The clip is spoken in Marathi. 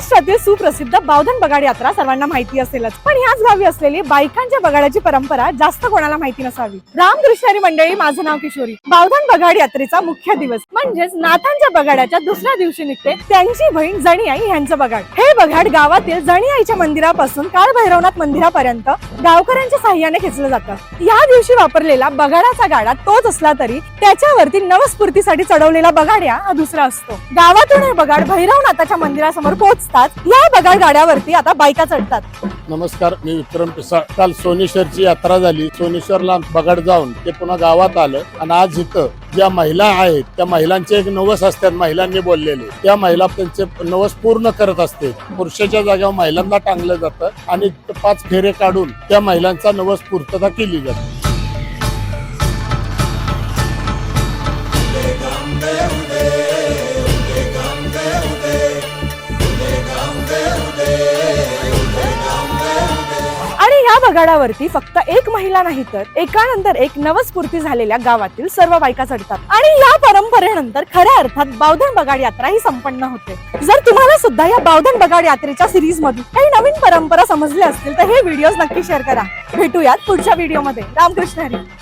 महाराष्ट्रातील सुप्रसिद्ध बावधन बगाड यात्रा सर्वांना माहिती असेलच. पण ह्याच गावी असलेली बायकांच्या बगाड्याची परंपरा जास्त कोणाला माहिती नसावी? रामकृष्णारी मंडळी माझं नाव किशोरी. बावधन बगाड यात्रेचा मुख्य दिवस. म्हणजेच नाथांच्या बगाड्याच्या दुसऱ्या दिवशी निघते त्यांची बहीण जणी आई ह्यांचं बगाड. हे बगाड गावातील जणी आईच्या मंदिरापासून काळ भैरवनाथ मंदिरापर्यंत गावकऱ्यांच्या साह्याने खेचलं जातं. या दिवशी वापरलेला बगाडाचा गाडा तोच असला तरी त्याच्यावरती नवस्फूर्तीसाठी चढवलेला बगाड्या हा दुसरा असतो. गावातून हे बगाड भैरवनाथाच्या मंदिरासमोर पोहोचतात. या बगाड गाड्यावरती आता बायका चढतात. नमस्कार मी विक्रम पिसा. काल सोनेश्वरची यात्रा झाली. सोनेश्वरला बगड जाऊन ते पुन्हा गावात आलं आणि आज इथं ज्या महिला आहेत त्या महिलांचे एक नवस असतात महिलांनी बोललेले. त्या महिला त्यांचे नवस पूर्ण करत असते. पुरुषाच्या जागेवर महिलांना टांगलं जातं आणि पाच फेरे काढून त्या महिलांचा नवस पूर्तता केली जाते. बगाडावरती फक्त एक महिला नाही तर एकानंतर एक नवस्फूर्ती झालेल्या गावातील सर्व बायका चढतात. आणि या परंपरेनंतर खऱ्या अर्थात बावधन बगाड यात्रा ही संपन्न होते. जर तुम्हाला सुद्धा या बावधन बगाड यात्रेच्या सिरीज मधून काही नवीन परंपरा समजल्या असतील तर हे व्हिडिओ नक्की शेअर करा. भेटूयात पुढच्या व्हिडिओमध्ये. रामकृष्ण हरी.